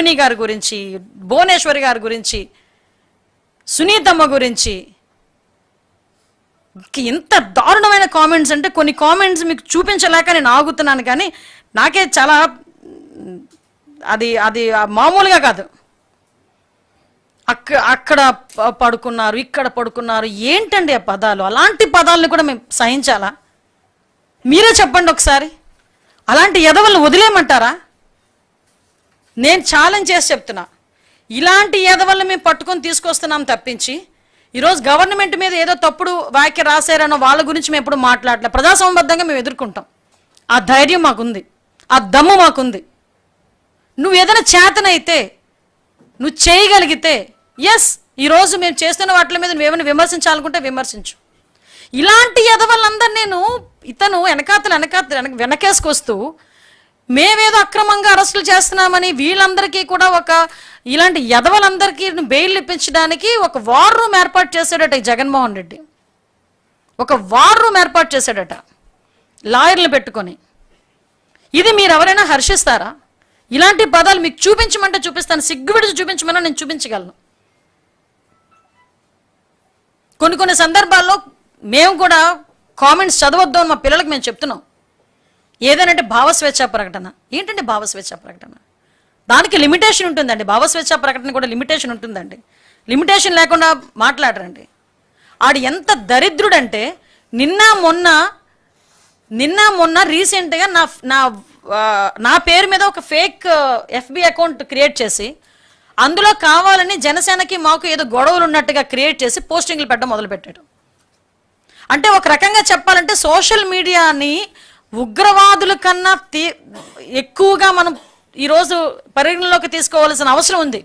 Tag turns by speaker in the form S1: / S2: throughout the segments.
S1: Gemini గారి గురించి భువనేశ్వరి గారి గురించి సునీతమ్మ గురించి ఎంత దారుణమైన కామెంట్స్ అంటే కొన్ని కామెంట్స్ మీకు చూపించలేక నేను ఆగుతున్నాను కానీ నాకే చాలా అది అది మామూలుగా కాదు. అక్క అక్కడ పడుకున్నారు ఇక్కడ పడుకున్నారు ఏంటండి ఆ పదాలు? అలాంటి పదాలను కూడా మేము సహించాలా? మీరే చెప్పండి ఒకసారి. అలాంటి ఎదవలను వదిలేయమంటారా? నేను ఛాలెంజ్ చేసి చెప్తున్నా. ఇలాంటి ఎదవల్ని మేము పట్టుకొని తీసుకొస్తున్నాం తప్పించి ఈరోజు గవర్నమెంట్ మీద ఏదో తప్పుడు వ్యాఖ్య రాశారనో వాళ్ళ గురించి మేము ఎప్పుడు మాట్లాడలే. ప్రజాసంబద్ధంగా మేము ఎదుర్కొంటాం. ఆ ధైర్యం మాకుంది. ఆ దమ్ము మాకుంది. నువ్వు ఏదైనా చేతనైతే నువ్వు చేయగలిగితే ఎస్ ఈరోజు మేము చేస్తున్న వాటి మీద నువ్వు ఏమైనా విమర్శించాలనుకుంటే విమర్శించు. ఇలాంటి ఎదవలందరూ నేను ఇతను వెనకాతలు వెనకాతలు వెనక వెనకేసుకొస్తూ మేమేదో అక్రమంగా అరెస్టులు చేస్తున్నామని వీళ్ళందరికీ కూడా ఒక ఇలాంటి ఎదవలందరికీ బెయిల్ ఇప్పించడానికి ఒక వార్ రూమ్ ఏర్పాటు చేశాడట ఈ జగన్మోహన్ రెడ్డి. ఒక వార్ రూమ్ ఏర్పాటు చేశాడట లాయర్లు పెట్టుకొని. ఇది మీరు ఎవరైనా హర్షిస్తారా? ఇలాంటి పదాలు మీకు చూపించమంటే చూపిస్తాను సిగ్గుబిడిచి చూపించమని చూపించమన్నా నేను చూపించగలను. కొన్ని కొన్ని సందర్భాల్లో మేము కూడా కామెంట్స్ చదవద్దు అని మా పిల్లలకు మేము చెప్తున్నాం. ఏదనంటే భావస్వేచ్ఛ ప్రకటన. ఏంటంటే భావస్వేచ్ఛ ప్రకటన? దానికి లిమిటేషన్ ఉంటుందండి. భావస్వేచ్ఛ ప్రకటన కూడా లిమిటేషన్ ఉంటుందండి. లిమిటేషన్ లేకుండా మాట్లాడరండి. ఆడు ఎంత దరిద్రుడంటే నిన్న మొన్న నిన్న మొన్న రీసెంట్గా నా నా నా పేరు మీద ఒక ఫేక్ ఎఫ్బి అకౌంట్ క్రియేట్ చేసి అందులో కావాలని జనసేనకి మాకు ఏదో గొడవలు ఉన్నట్టుగా క్రియేట్ చేసి పోస్టింగ్లు పెట్టడం మొదలుపెట్టాడు. అంటే ఒక రకంగా చెప్పాలంటే సోషల్ మీడియాని ఉగ్రవాదుల కన్నా తీ ఎక్కువగా మనం ఈరోజు పరిగణలోకి తీసుకోవాల్సిన అవసరం ఉంది.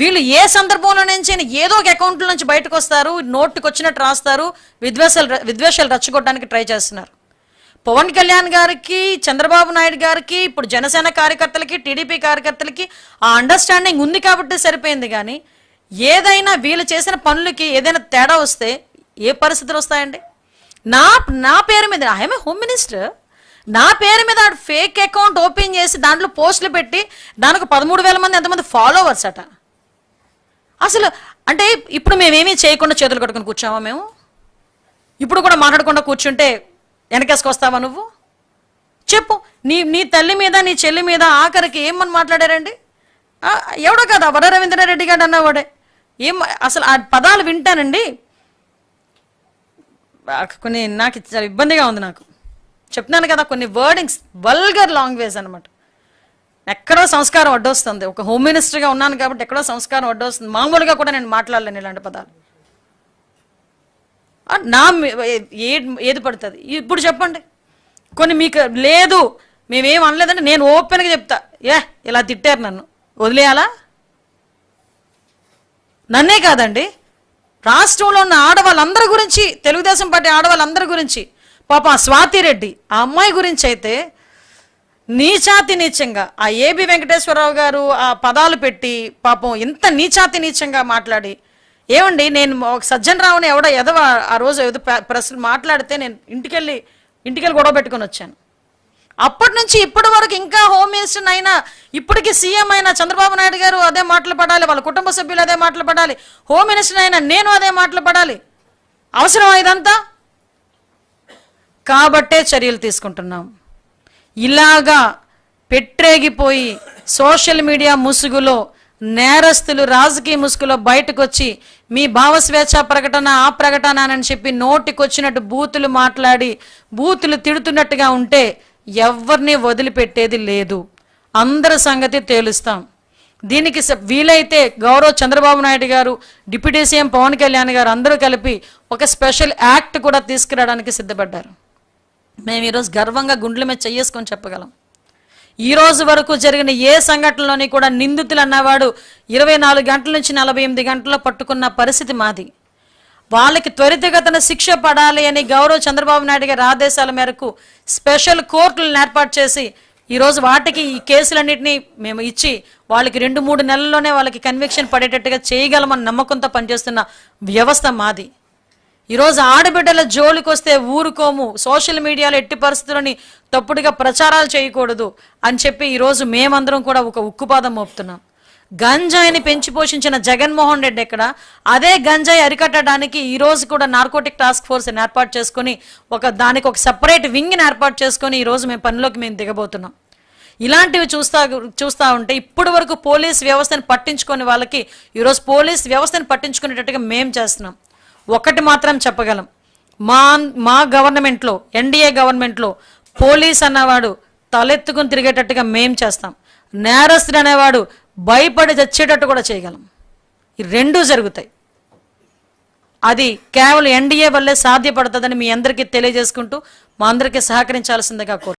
S1: వీళ్ళు ఏ సందర్భంలో నుంచి అయినా ఏదో ఒక అకౌంట్ల నుంచి బయటకు వస్తారు నోట్కి వచ్చినట్టు రాస్తారు విద్వేషాలు విద్వేషాలు రచ్చగొట్టడానికి ట్రై చేస్తున్నారు. పవన్ కళ్యాణ్ గారికి చంద్రబాబు నాయుడు గారికి ఇప్పుడు జనసేన కార్యకర్తలకి టీడీపీ కార్యకర్తలకి ఆ అండర్స్టాండింగ్ ఉంది కాబట్టి సరిపోయింది కానీ ఏదైనా వీళ్ళు చేసిన పనులకి ఏదైనా తేడా వస్తే ఏ పరిస్థితులు వస్తాయండి? నా నా పేరు మీద ఐఎమ్ హోమ్ మినిస్టర్ నా పేరు మీద ఫేక్ అకౌంట్ ఓపెన్ చేసి దాంట్లో పోస్టులు పెట్టి దానికి పదమూడు వేల మంది ఎంతమంది ఫాలోవర్స్ అట. అసలు అంటే ఇప్పుడు మేమేమీ చేయకుండా చేతులు కట్టుకుని కూర్చోమా మేము? ఇప్పుడు కూడా మాట్లాడకుండా కూర్చుంటే వెనకేసుకొస్తావా నువ్వు? చెప్పు నీ నీ తల్లి మీద నీ చెల్లి మీద ఆఖరికి ఏమని మాట్లాడారండి? ఎవడో కదా వర రవీంద్రారెడ్డి గారు అన్నవాడే. ఏం అసలు ఆ పదాలు వింటానండి. కొన్ని నాకు చాలా ఇబ్బందిగా ఉంది నాకు. చెప్తున్నాను కదా కొన్ని వర్డింగ్స్ వల్గర్ లాంగ్వేజ్ అనమాట ఎక్కడో సంస్కారం అడ్డొస్తుంది. ఒక హోమ్ మినిస్టర్గా ఉన్నాను కాబట్టి ఎక్కడో సంస్కారం అడ్డొస్తుంది. మామూలుగా కూడా నేను మాట్లాడలేను ఇలాంటి పదాలు. నా ఏ- ఏది పడుతుంది? ఇప్పుడు చెప్పండి. కొన్ని మీకు లేదు. మేమేం అనలేదంటే నేను ఓపెన్గా చెప్తా. ఏ ఇలా తిట్టారు నన్ను. వదిలేయాలా? నన్నే కాదండి. రాష్ట్రంలో ఉన్న ఆడవాళ్ళందరి గురించి తెలుగుదేశం పార్టీ ఆడవాళ్ళందరి గురించి పాపం స్వాతిరెడ్డి స్వాతి రెడ్డి ఆ అమ్మాయి గురించి అయితే నీచాతి నీచంగా ఆ ఏబి వెంకటేశ్వరరావు గారు ఆ పదాలు పెట్టి పాపం ఇంత నీచాతి నీచంగా మాట్లాడి ఏమండి నేను ఒక సజ్జన్ రావుని ఎవడో ఎదవ ఆ రోజు ఏదో ప్రశ్న మాట్లాడితే నేను ఇంటికెళ్ళి ఇంటికెళ్ళి గొడవ పెట్టుకొని వచ్చాను. అప్పటి నుంచి ఇప్పటి వరకు ఇంకా హోమ్ మినిస్టర్ అయినా ఇప్పటికి సీఎం అయిన చంద్రబాబు నాయుడు గారు అదే మాటలు పడాలి వాళ్ళ కుటుంబ సభ్యులు అదే మాటలు పడాలి హోమ్ మినిస్టర్ అయినా నేను అదే మాటలు పడాలి. అవసరం ఇదంతా? కాబట్టే చర్యలు తీసుకుంటున్నాం. ఇలాగా పెట్టేగిపోయి సోషల్ మీడియా ముసుగులో నేరస్తులు రాజకీయ ముసుగులో బయటకు వచ్చి మీ భావస్వేచ్ఛ ప్రకటన ఆ ప్రకటన అని చెప్పి నోటికొచ్చినట్టు బూతులు మాట్లాడి బూతులు తిడుతున్నట్టుగా ఉంటే ఎవరిని వదిలిపెట్టేది లేదు. అందరి సంగతి తేలుస్తాం. దీనికి వీలైతే గౌరవ్ చంద్రబాబు నాయుడు గారు డిప్యూటీ సీఎం పవన్ కళ్యాణ్ గారు అందరూ కలిపి ఒక స్పెషల్ యాక్ట్ కూడా తీసుకురావడానికి సిద్ధపడ్డారు. మేము ఈరోజు గర్వంగా గుండెల మీద చెయ్యేసుకొని చెప్పగలం. ఈ రోజు వరకు జరిగిన ఏ సంఘటనలోని కూడా నిందితులు అన్నవాడు ఇరవై నాలుగు గంటల నుంచి నలభై ఎనిమిది గంటల్లో పట్టుకున్న పరిస్థితి మాది. వాళ్ళకి త్వరితగతన శిక్ష పడాలి అని గౌరవ్ చంద్రబాబు నాయుడు గారి ఆదేశాల మేరకు స్పెషల్ కోర్టులను ఏర్పాటు చేసి ఈరోజు వాటికి ఈ కేసులన్నింటినీ మేము ఇచ్చి వాళ్ళకి రెండు మూడు నెలల్లోనే వాళ్ళకి కన్విక్షన్ పడేటట్టుగా చేయగలమని నమ్మకంతో పనిచేస్తున్న వ్యవస్థ మాది. ఈరోజు ఆడబిడ్డల జోలికి వస్తే ఊరుకోము సోషల్ మీడియాలో ఎట్టి పరిస్థితులని తప్పుడుగా ప్రచారాలు చేయకూడదు అని చెప్పి ఈరోజు మేమందరం కూడా ఒక ఉక్కుపాదం మోపుతున్నాం. గంజాయిని పెంచి పోషించిన జగన్మోహన్ రెడ్డి ఎక్కడ? అదే గంజాయి అరికట్టడానికి ఈ రోజు కూడా నార్కోటిక్ టాస్క్ ఫోర్స్ ఏర్పాటు చేసుకొని ఒక దానికి ఒక సపరేట్ వింగ్ని ఏర్పాటు చేసుకొని ఈ రోజు మేము పనిలోకి మేము దిగబోతున్నాం. ఇలాంటివి చూస్తా చూస్తా ఉంటే ఇప్పటి వరకు పోలీస్ వ్యవస్థను పట్టించుకొని వాళ్ళకి ఈరోజు పోలీస్ వ్యవస్థను పట్టించుకునేటట్టుగా మేము చేస్తున్నాం. ఒకటి మాత్రం చెప్పగలం. మా మా గవర్నమెంట్లో ఎన్డీఏ గవర్నమెంట్లో పోలీస్ అన్నవాడు తలెత్తుకుని తిరిగేటట్టుగా మేం చేస్తాం. నేరస్తుడు అనేవాడు భయపడి చచ్చేటట్టు కూడా చేయగలం. ఈ రెండూ జరుగుతాయి. అది కేవలం ఎన్డీఏ వల్లే సాధ్యపడుతుందని మీ అందరికీ తెలియజేసుకుంటూ మా అందరికీ సహకరించాల్సిందిగా కోరు